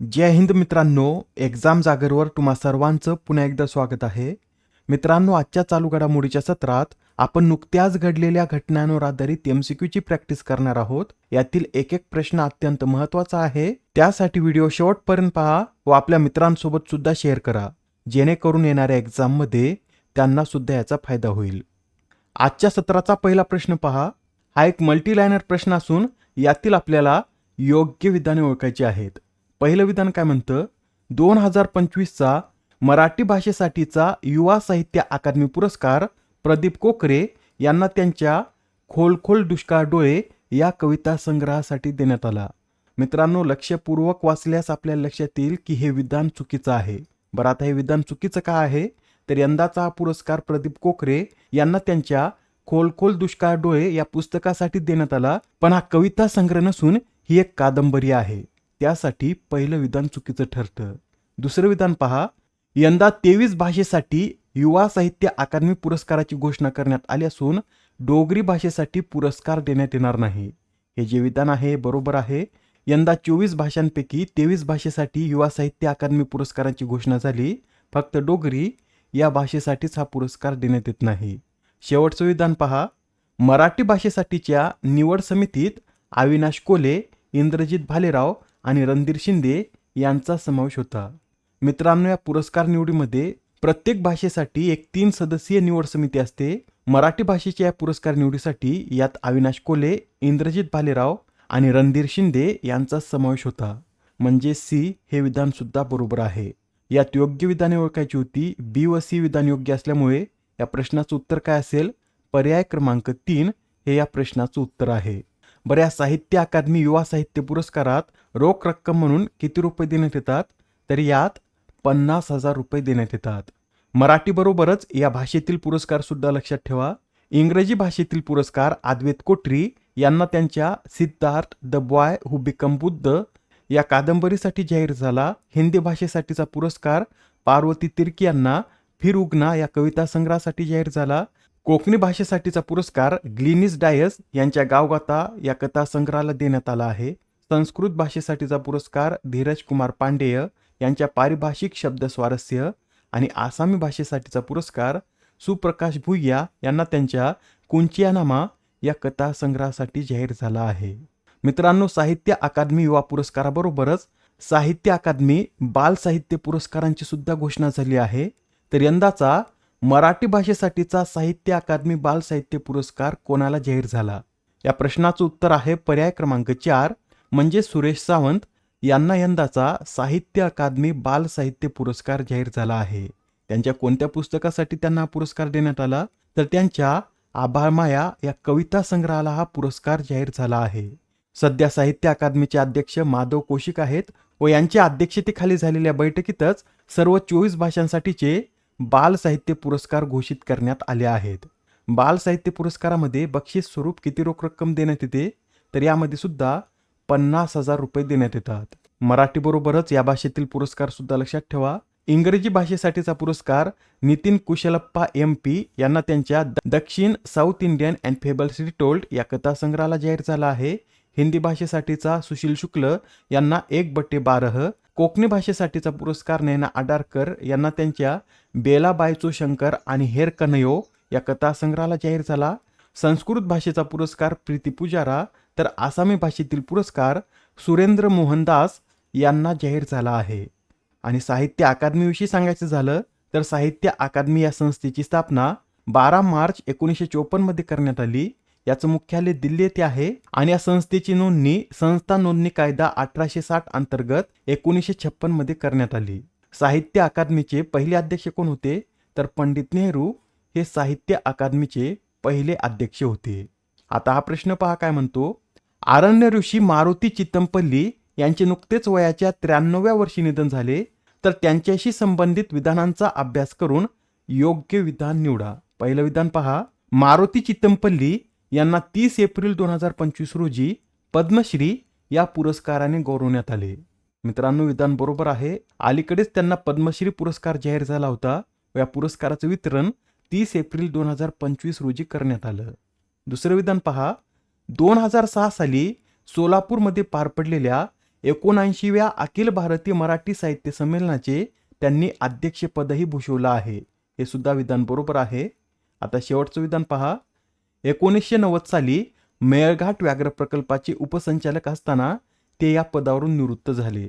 जय हिंद मित्रांनो एक्झाम जागरवर तुम्हा सर्वांचं पुन्हा एकदा स्वागत आहे. मित्रांनो आजच्या चालू घडामोडीच्या सत्रात आपण नुकत्याच घडलेल्या घटनांवर आधारित एमसीक्यूची प्रॅक्टिस करणार आहोत. यातील एक एक प्रश्न अत्यंत महत्त्वाचा आहे. त्यासाठी व्हिडिओ शेवटपर्यंत पहा व आपल्या मित्रांसोबत सुद्धा शेअर करा. जेणेकरून येणाऱ्या एक्झाममध्ये त्यांना सुद्धा याचा फायदा होईल. आजच्या सत्राचा पहिला प्रश्न पहा. हा एक मल्टीलायनर प्रश्न असून यातील आपल्याला योग्य विधाने ओळखायची आहेत. पहिलं विधान काय म्हणतं? दोन हजार पंचवीसचा मराठी भाषेसाठीचा युवा साहित्य अकादमी पुरस्कार प्रदीप कोकरे यांना त्यांच्या खोल खोल दुष्काळ डोळे या कविता संग्रहासाठी देण्यात आला. मित्रांनो लक्षपूर्वक वाचल्यास आपल्या लक्षात येईल की हे विधान चुकीचं आहे. बरं आता हे विधान चुकीचं का आहे? तर यंदाचा हा पुरस्कार प्रदीप कोकरे यांना त्यांच्या खोल खोल दुष्काळ डोळे या पुस्तकासाठी देण्यात आला. पण हा कविता संग्रह नसून ही एक कादंबरी आहे. त्यासाठी पहिलं विधान चुकीचं ठरतं. दुसरं विधान पहा. यंदा तेवीस भाषेसाठी युवा साहित्य अकादमी पुरस्काराची घोषणा करण्यात आली असून डोगरी भाषेसाठी पुरस्कार देण्यात येणार नाही. हे जे विधान आहे बरोबर आहे. यंदा चोवीस भाषांपैकी तेवीस भाषेसाठी युवा साहित्य अकादमी पुरस्काराची घोषणा झाली. फक्त डोगरी या भाषेसाठीच हा पुरस्कार देण्यात येत नाही. शेवटचं विधान पहा. मराठी भाषेसाठीच्या निवड समितीत अविनाश कोले इंद्रजित भालेराव आणि रणधीर शिंदे यांचा समावेश होता. मित्रांनो या पुरस्कार निवडीमध्ये प्रत्येक भाषेसाठी एक तीन सदस्यीय निवड समिती असते. मराठी भाषेच्या या पुरस्कार निवडीसाठी यात अविनाश कोले इंद्रजित भालेराव आणि रणधीर शिंदे यांचा समावेश होता. म्हणजे सी हे विधानसुद्धा बरोबर आहे. यात योग्य विधाने ओळखायची होती बी व सी विधान योग्य असल्यामुळे या प्रश्नाचं उत्तर काय असेल? पर्याय क्रमांक तीन हे या प्रश्नाचं उत्तर आहे. बऱ्या साहित्य अकादमी युवा साहित्य पुरस्कारात रोख रक्कम म्हणून किती रुपये देण्यात येतात? तर यात पन्नास हजार रुपये देण्यात येतात. मराठीबरोबरच या भाषेतील पुरस्कार सुद्धा लक्षात ठेवा. इंग्रजी भाषेतील पुरस्कार आद्वेत कोटरी यांना त्यांच्या Siddhartha the boy who became Buddha या कादंबरीसाठी जाहीर झाला. हिंदी भाषेसाठीचा पुरस्कार पार्वती तिर्की यांना फिर उगना या कविता संग्रहासाठी जाहीर झाला. कोकणी भाषेसाठीचा पुरस्कार ग्लिनिस डायस यांच्या गावगाथा या कथा संग्रहाला देण्यात आला आहे. संस्कृत भाषेसाठीचा पुरस्कार धीरज कुमार पांडेय यांच्या पारिभाषिक शब्द स्वारस्य आणि आसामी भाषेसाठीचा पुरस्कार सुप्रकाश भुय्या यांना त्यांच्या कुंचियानामा या कथा संग्रहासाठी जाहीर झाला आहे. मित्रांनो साहित्य अकादमी युवा पुरस्काराबरोबरच साहित्य अकादमी बाल साहित्य पुरस्कारांची सुद्धा घोषणा झाली आहे. तर यंदाचा मराठी भाषेसाठीचा साहित्य अकादमी बाल साहित्य पुरस्कार कोणाला जाहीर झाला? या प्रश्नाचं उत्तर आहे पर्याय क्रमांक चार म्हणजे सुरेश सावंत यांना यंदाचा साहित्य अकादमी बाल साहित्य पुरस्कार जाहीर झाला आहे. त्यांच्या कोणत्या पुस्तकासाठी त्यांना हा पुरस्कार देण्यात आला? तर त्यांच्या आभाळमाया या कविता संग्रहाला हा पुरस्कार जाहीर झाला आहे. सध्या साहित्य अकादमीचे अध्यक्ष माधव कौशिक आहेत व यांच्या अध्यक्षतेखाली झालेल्या बैठकीतच सर्व चोवीस भाषांसाठीचे बाल साहित्य पुरस्कार घोषित करण्यात आले आहेत. बाल साहित्य पुरस्कारामध्ये बक्षीस स्वरूप किती रोख रक्कम देण्यात येते? तर यामध्ये सुद्धा पन्नास हजार रुपये देण्यात येतात. मराठी बरोबरच या भाषेतील पुरस्कार सुद्धा लक्षात ठेवा. इंग्रजी भाषेसाठीचा पुरस्कार नितीन कुशलप्पा एम पी यांना त्यांच्या दक्षिण south Indian and fables retold या कथासंग्रहाला जाहीर झाला आहे. हिंदी भाषेसाठीचा सुशील शुक्ल यांना एक बट्टे बारह कोकणी भाषेसाठीचा पुरस्कार नैना आडारकर यांना त्यांच्या बेला बायचो शंकर आणि हेर कनयो या कथासंग्रहाला जाहीर झाला. संस्कृत भाषेचा पुरस्कार प्रीती पुजारा तर आसामी भाषेतील पुरस्कार सुरेंद्र मोहनदास यांना जाहीर झाला आहे. आणि साहित्य अकादमीविषयी सांगायचं झालं तर साहित्य अकादमी या संस्थेची स्थापना बारा मार्च एकोणीसशे चोपन्नमध्ये करण्यात आली. याचं मुख्यालय दिल्ली येथे आहे आणि या संस्थेची नोंदणी संस्था नोंदणी कायदा अठराशे साठ अंतर्गत एकोणीसशे छप्पनमध्ये करण्यात आली. साहित्य अकादमीचे पहिले अध्यक्ष कोण होते? तर पंडित नेहरू हे साहित्य अकादमीचे पहिले अध्यक्ष होते. आता हा प्रश्न पहा काय म्हणतो? आरण्य ऋषी मारुती चित्तमपल्ली यांचे नुकतेच वयाच्या त्र्याण्णव्या वर्षी निधन झाले. तर त्यांच्याशी संबंधित विधानांचा अभ्यास करून योग्य विधान निवडा. पहिलं विधान पहा. मारुती चित्तमपल्ली यांना तीस एप्रिल दोन हजार पंचवीस रोजी पद्मश्री या पुरस्काराने गौरवण्यात आले. मित्रांनो विधान बरोबर आहे. अलीकडेच त्यांना पद्मश्री पुरस्कार जाहीर झाला होता. व या पुरस्काराचं वितरण तीस एप्रिल दोन हजार पंचवीस रोजी करण्यात आलं. दुसरं विधान पहा. दोन हजार सहा साली सोलापूरमध्ये पार पडलेल्या एकोणऐंशीव्या अखिल भारतीय मराठी साहित्य संमेलनाचे त्यांनी अध्यक्षपदही भूषवलं आहे. हे सुद्धा विधान बरोबर आहे. आता शेवटचं विधान पहा. एकोणीसशे नव्वद साली मेळघाट व्याघ्र प्रकल्पाचे उपसंचालक असताना ते या पदावरून निवृत्त झाले.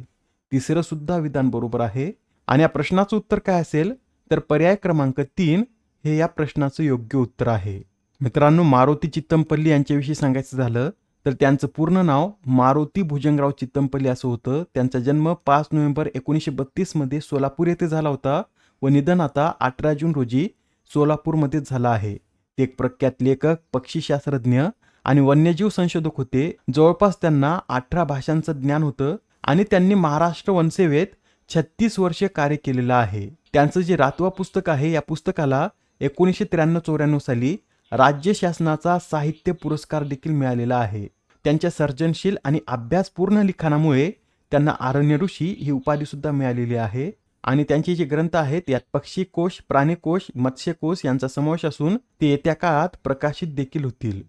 तिसरं सुद्धा विधान बरोबर आहे. आणि या प्रश्नाचं उत्तर काय असेल? तर पर्याय क्रमांक तीन हे या प्रश्नाचं योग्य उत्तर आहे. मित्रांनो मारुती चित्तमपल्ली यांच्याविषयी सांगायचं झालं तर त्यांचं पूर्ण नाव मारुती भुजंगराव चित्तमपल्ली असं होतं. त्यांचा जन्म पाच नोव्हेंबर एकोणीसशे बत्तीसमध्ये सोलापूर येथे झाला होता व निधन आता अठरा जून रोजी सोलापूरमध्येच झालं आहे. ते एक प्रख्यात लेखक पक्षीशास्त्रज्ञ आणि वन्यजीव संशोधक होते. जवळपास त्यांना अठरा भाषांचं ज्ञान होतं आणि त्यांनी महाराष्ट्र वनसेवेत छत्तीस वर्षे कार्य केलेलं आहे. त्यांचं जे रातवा पुस्तक आहे या पुस्तकाला एकोणीसशे त्र्याण्णव चौऱ्याण्णव साली राज्य शासनाचा साहित्य पुरस्कार देखील मिळालेला आहे. त्यांच्या सर्जनशील आणि अभ्यासपूर्ण लिखाणामुळे त्यांना आरण्य ऋषी ही उपाधी सुद्धा मिळालेली आहे. आणि त्यांचे जे ग्रंथ आहेत यात पक्षीकोश प्राणीकोश मत्स्यकोश यांचा समावेश असून ते येत्या काळात प्रकाशित देखील होतील.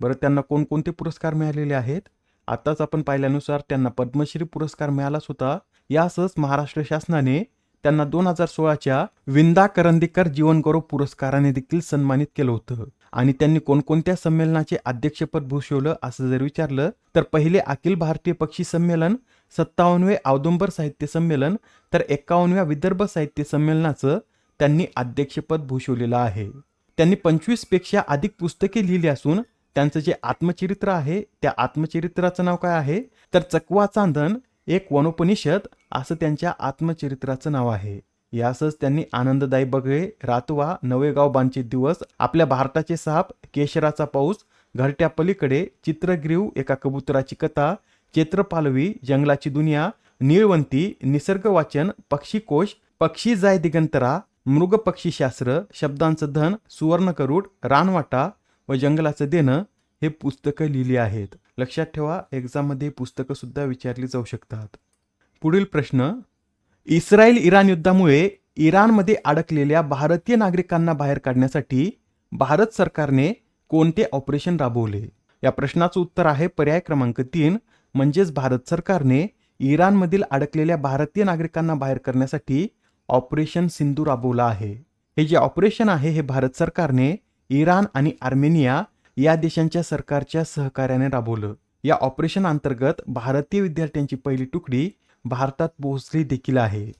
बरं त्यांना कोणकोणते पुरस्कार मिळालेले आहेत? आताच आपण पाहिल्यानुसार त्यांना पद्मश्री पुरस्कार मिळालाच होता यासच महाराष्ट्र शासनाने त्यांना दोन हजार सोळाच्या विंदा करंदीकर जीवनगौरव पुरस्काराने देखील सन्मानित केलं होतं. आणि त्यांनी कोणकोणत्या संमेलनाचे अध्यक्षपद भूषवलं असं जर विचारलं तर पहिले अखिल भारतीय पक्षी संमेलन सत्तावन्नवे औदुंबर साहित्य संमेलन तर एकावन्नव्या विदर्भ साहित्य संमेलनाचं त्यांनी अध्यक्षपद भूषवलेलं आहे. त्यांनी पंचवीसपेक्षा अधिक पुस्तके लिहिली असून त्यांचं जे आत्मचरित्र आहे त्या आत्मचरित्राचं नाव काय आहे? तर चकवा चांदन एक वनोपनिषद असं त्यांच्या आत्मचरित्राचं नाव आहे. यासच त्यांनी आनंददायी बगळे रातवा नवेगाव बांचे दिवस आपल्या भारताचे साप केशराचा पाऊस घरट्या पलीकडे चित्रग्रीव एका कबुतराची कथा चेत्रपालवी जंगलाची दुनिया निळवंती निसर्ग वाचन पक्षीकोश पक्षी जाय दिगंतरा मृग पक्षीशास्त्र शब्दांचं धन सुवर्णकरूड रानवाटा व जंगलाचं देणं हे पुस्तकं लिहिली आहेत. लक्षात ठेवा एक्झाममध्ये पुस्तकंसुद्धा विचारली जाऊ शकतात. पुढील प्रश्न इस्रायल इराण युद्धामुळे इराणमध्ये अडकलेल्या भारतीय नागरिकांना बाहेर काढण्यासाठी भारत सरकारने कोणते ऑपरेशन राबवले? या प्रश्नाचं उत्तर आहे पर्याय क्रमांक तीन म्हणजेच भारत सरकारने इराणमधील अडकलेल्या भारतीय नागरिकांना बाहेर करण्यासाठी ऑपरेशन सिंधू राबवलं आहे. हे जे ऑपरेशन आहे हे भारत सरकारने इराण आणि आर्मेनिया या देशांच्या सरकारच्या सहकार्याने राबवलं. या ऑपरेशन अंतर्गत भारतीय विद्यार्थ्यांची पहिली तुकडी भारतात पोहोचली देखील आहे.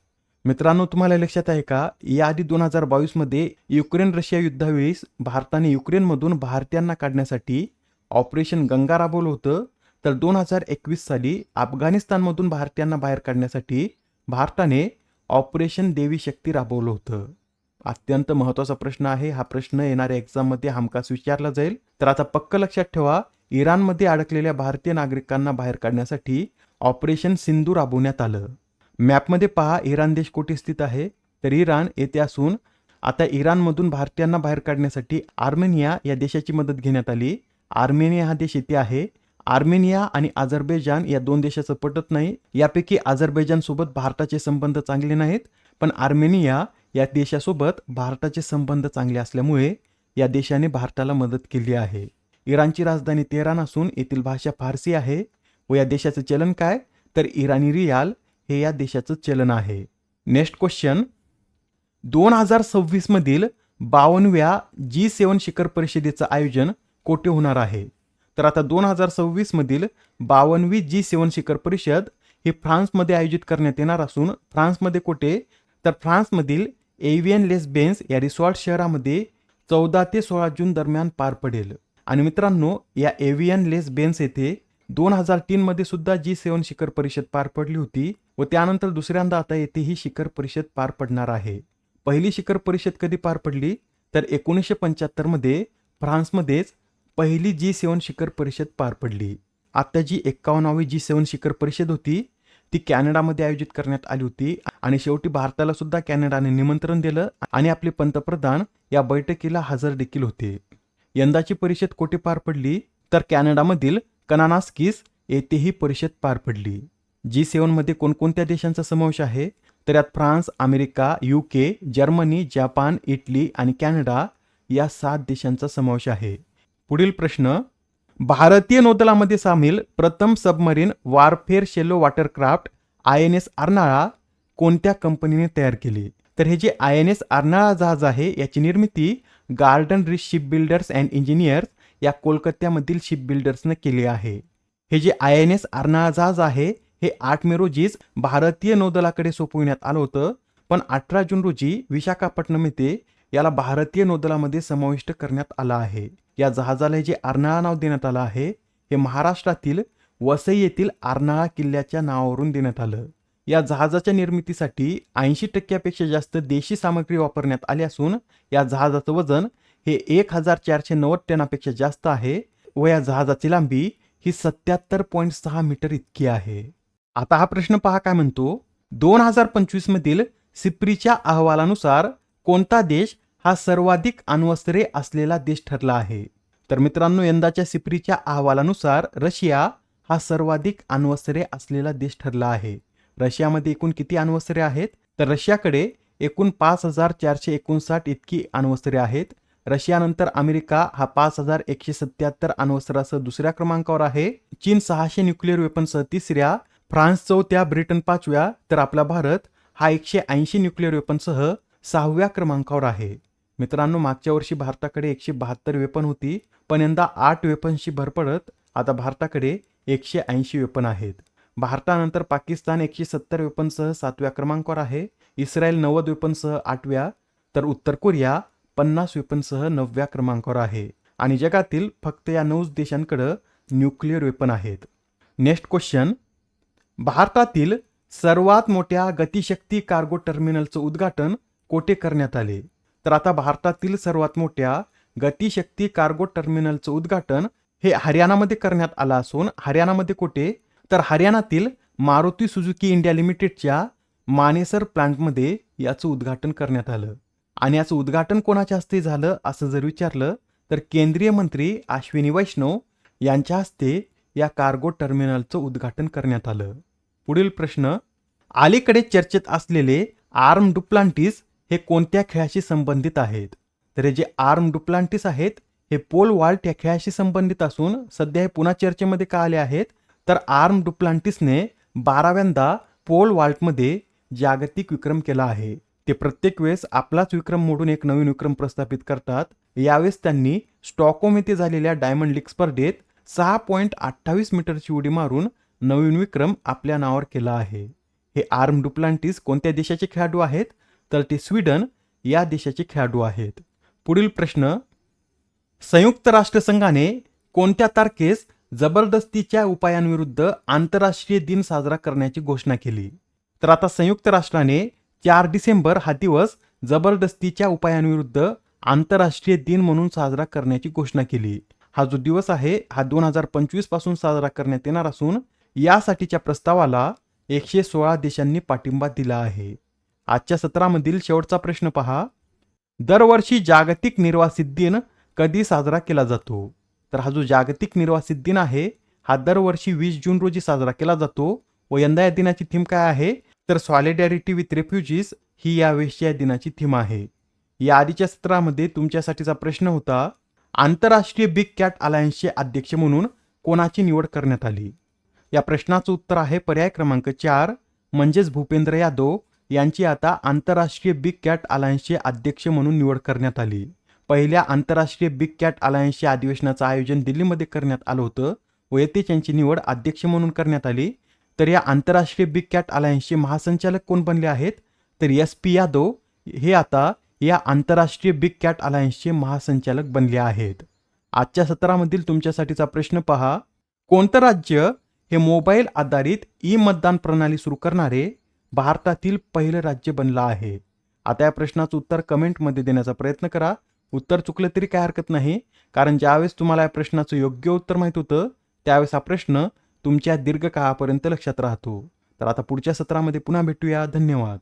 मित्रांनो तुम्हाला लक्षात आहे का? याआधी दोन हजार बावीसमध्ये युक्रेन रशिया युद्धावेळीस भारताने युक्रेनमधून भारतीयांना काढण्यासाठी ऑपरेशन गंगा राबवलं होतं. तर दोन हजार एकवीस साली अफगाणिस्तानमधून भारतीयांना बाहेर काढण्यासाठी भारताने ऑपरेशन देवी शक्ती राबवलं होतं. अत्यंत महत्त्वाचा प्रश्न आहे. हा प्रश्न येणाऱ्या एक्झाममध्ये हमखास विचारला जाईल. तर आता पक्क लक्षात ठेवा इराणमध्ये अडकलेल्या भारतीय नागरिकांना बाहेर काढण्यासाठी ऑपरेशन सिंधू राबवण्यात आलं. मॅपमध्ये पहा इराण देश कोठे स्थित आहे? तर इराण येथे असून आता इराणमधून भारतीयांना बाहेर काढण्यासाठी आर्मेनिया या देशाची मदत घेण्यात आली. आर्मेनिया हा देश येथे आहे. आर्मेनिया आणि अझरबैजान या दोन देशाचं पटत नाही. यापैकी अझरबैजान सोबत भारताचे संबंध चांगले नाहीत पण आर्मेनिया या देशासोबत भारताचे संबंध चांगले असल्यामुळे या देशाने भारताला मदत केली आहे. इराणची राजधानी तेहरान असून येथील भाषा फारसी आहे व या देशाचं चलन काय? तर इराणी रियाल हे या देशाचं चलन आहे. Next question. दोन हजार सव्वीस मधील बावनव्या जी सेवन शिखर परिषदेचं आयोजन कोठे होणार आहे? तर आता दोन हजार सव्वीस मधील बावनवी जी सेवन शिखर परिषद ही फ्रान्समध्ये आयोजित करण्यात येणार असून फ्रान्समध्ये कोठे? तर फ्रान्समधील एव्हियन लेस बेन्स या रिसॉर्ट शहरामध्ये चौदा ते सोळा जून दरम्यान पार पडेल. आणि मित्रांनो या एव्हियन लेस बेन्स येथे दोन हजार तीनमध्ये सुद्धा जी सेवन शिखर परिषद पार पडली होती व त्यानंतर दुसऱ्यांदा आता येथे ही शिखर परिषद पार पडणार आहे. पहिली शिखर परिषद कधी पार पडली? तर एकोणीसशे पंच्याहत्तरमध्ये फ्रान्समध्येच पहिली जी सेवन शिखर परिषद पार पडली. आता जी एक्कावन्नावी जी सेवन शिखर परिषद होती ती कॅनडामध्ये आयोजित करण्यात आली होती. आणि शेवटी भारताला सुद्धा कॅनडाने निमंत्रण दिलं आणि आपले पंतप्रधान या बैठकीला हजर देखील होते. यंदाची परिषद कोठे पार पडली? तर कॅनडामधील कनानास्किस येथे ही परिषद पार पडली. जी सेवनमध्ये कोणकोणत्या देशांचा समावेश आहे? तर यात France America UK Germany Japan Italy आणि कॅनडा या सात देशांचा समावेश आहे. पुढील प्रश्न भारतीय नौदलामध्ये सामील प्रथम submarine warfare shallow watercraft I N S Arnala कोणत्या कंपनीने तयार केली? तर हे जे आय एन एस अर्नाळा जहाज आहे याची निर्मिती garden reach shipbuilders and engineers या कोलकात्यामधील शिप बिल्डर्सने केली आहे. हे जे आय एन एस अर्नाळा जहाज आहे हे आठ मे रोजीच भारतीय नौदलाकडे सोपविण्यात आलं होतं पण अठरा जून रोजी विशाखापट्टणम येथे याला भारतीय नौदलामध्ये समाविष्ट करण्यात आलं आहे. या जहाजाला जे आर्नाळा नाव देण्यात आलं आहे हे महाराष्ट्रातील वसई येथील आर्नाळा किल्ल्याच्या नावावरून देण्यात आलं. या जहाजाच्या निर्मितीसाठी ऐंशी टक्क्यापेक्षा जास्त देशी सामग्री वापरण्यात आली असून या जहाजाचं वजन हे एक हजार चारशे नव्वद टनापेक्षा जास्त आहे व या जहाजाची लांबी ही सत्याहत्तर पॉईंट सहा मीटर इतकी आहे. आता हा प्रश्न पहा काय म्हणतो? दोन हजार पंचवीस मधील सिप्रीच्या अहवालानुसार कोणता देश हा सर्वाधिक अण्वस्त्रे असलेला देश ठरला आहे. तर मित्रांनो यंदाच्या सिप्रीच्या अहवालानुसार रशिया हा सर्वाधिक अण्वस्त्रे असलेला देश ठरला आहे. रशियामध्ये एकूण किती अण्वस्त्रे आहेत? तर रशियाकडे एकूण पाच हजार चारशे एकोणसाठ इतकी अण्वस्त्रे आहेत. रशियानंतर अमेरिका हा पाच हजार एकशे सत्याहत्तर अण्वस्त्रासह दुसऱ्या क्रमांकावर आहे. चीन सहाशे न्यूक्लिअर वेपनसह तिसऱ्या फ्रान्स चौथ्या ब्रिटन पाचव्या तर आपला भारत हा एकशे ऐंशी न्यूक्लिअर वेपनसह सहाव्या क्रमांकावर आहे. मित्रांनो मागच्या वर्षी भारताकडे एकशे बहात्तर वेपन होती पण यंदा आठ वेपन्सची भर पडत आता भारताकडे एकशे ऐंशी वेपन आहेत. भारतानंतर पाकिस्तान एकशे सत्तर वेपनसह सातव्या क्रमांकावर आहे इस्रायल नव्वद वेपनसह आठव्या तर उत्तर कोरिया पन्नास वेपनसह नवव्या क्रमांकावर आहे. आणि जगातील फक्त या नऊ देशांकडं न्यूक्लिअर वेपन आहेत. Next question. भारतातील सर्वात मोठ्या गतिशक्ती कार्गो टर्मिनलचं उद्घाटन कोठे करण्यात आले? तर आता भारतातील सर्वात मोठ्या गतिशक्ती कार्गो टर्मिनलचं उद्घाटन हे हरियाणामध्ये करण्यात आलं असून हरियाणामध्ये कुठे? तर हरियाणातील मारुती सुझुकी इंडिया लिमिटेडच्या मानेसर प्लांटमध्ये याचं उद्घाटन करण्यात आलं. आणि याचं उद्घाटन कोणाच्या हस्ते झालं असं जर विचारलं तर केंद्रीय मंत्री अश्विनी वैष्णव यांच्या हस्ते या कार्गो टर्मिनलचं उद्घाटन करण्यात आलं. पुढील प्रश्न अलीकडे चर्चेत असलेले आर्म डुप्लांटिस हे कोणत्या खेळाशी संबंधित आहेत? तर हे जे आर्म डुप्लांटिस आहेत हे पोल वॉल्ट या खेळाशी संबंधित असून सध्या हे पुन्हा चर्चेमध्ये का आले आहेत? तर आर्म डुप्लांटिसने बाराव्यांदा पोल वॉल्टमध्ये जागतिक विक्रम केला आहे. ते प्रत्येक वेळेस आपलाच विक्रम मोडून एक नवीन विक्रम प्रस्थापित करतात. यावेळेस त्यांनी स्टॉकहोम येथे झालेल्या डायमंड लीग स्पर्धेत सहा पॉईंट अठ्ठावीस मीटरची उडी मारून नवीन विक्रम आपल्या नावावर केला आहे. हे आर्म डुप्लांटिस कोणत्या देशाचे खेळाडू आहेत? तर ते स्वीडन या देशाचे खेळाडू आहेत. पुढील प्रश्न संयुक्त राष्ट्रसंघाने कोणत्या तारखेस जबरदस्तीच्या उपायांविरुद्ध आंतरराष्ट्रीय दिन साजरा करण्याची घोषणा केली? तर आता संयुक्त राष्ट्राने चार डिसेंबर हा दिवस जबरदस्तीच्या उपायांविरुद्ध आंतरराष्ट्रीय दिन म्हणून साजरा करण्याची घोषणा केली. हा जो दिवस आहे हा दोन हजार पंचवीसपासून साजरा करण्यात येणार असून यासाठीच्या प्रस्तावाला एकशे सोळा देशांनी पाठिंबा दिला आहे. आजच्या सत्रामधील शेवटचा प्रश्न पहा. दरवर्षी जागतिक निर्वासित दिन कधी साजरा केला जातो? तर हा जो जागतिक निर्वासित दिन आहे हा दरवर्षी वीस जून रोजी साजरा केला जातो. व यंदा या दिनाची थीम काय आहे? तर सॉलिडॅरिटी विथ रेफ्युजीज ही यावेळेसच्या या दिनाची थीम आहे. या आधीच्या सत्रामध्ये तुमच्यासाठीचा प्रश्न होता आंतरराष्ट्रीय बिग कॅट अलायन्सचे अध्यक्ष म्हणून कोणाची निवड करण्यात आली? या प्रश्नाचं उत्तर आहे पर्याय क्रमांक चार म्हणजेच भूपेंद्र यादव. यांची आता आंतरराष्ट्रीय बिग कॅट अलायन्सचे अध्यक्ष म्हणून निवड करण्यात आली. पहिल्या आंतरराष्ट्रीय बिग कॅट अलायन्सच्या अधिवेशनाचं आयोजन दिल्लीमध्ये करण्यात आलं होतं. व येथे त्यांची निवड अध्यक्ष म्हणून करण्यात आली. तर या आंतरराष्ट्रीय बिग कॅट अलायन्सचे महासंचालक कोण बनले आहेत? तर एस पी यादव हे आता या आंतरराष्ट्रीय बिग कॅट अलायन्सचे महासंचालक बनले आहेत. आजच्या सत्रामधील तुमच्यासाठीचा प्रश्न पहा. कोणतं राज्य हे मोबाईल आधारित ई मतदान प्रणाली सुरू करणारे? भारतातील पहिलं राज्य बनलं आहे. आता या प्रश्नाचं उत्तर कमेंटमध्ये देण्याचा प्रयत्न करा. उत्तर चुकलं तरी काय हरकत नाही. कारण ज्यावेळेस तुम्हाला या प्रश्नाचं योग्य उत्तर माहीत होतं त्यावेळेस हा प्रश्न तुमच्या दीर्घकाळापर्यंत लक्षात राहतो. तर आता पुढच्या सत्रामध्ये पुन्हा भेटूया. धन्यवाद.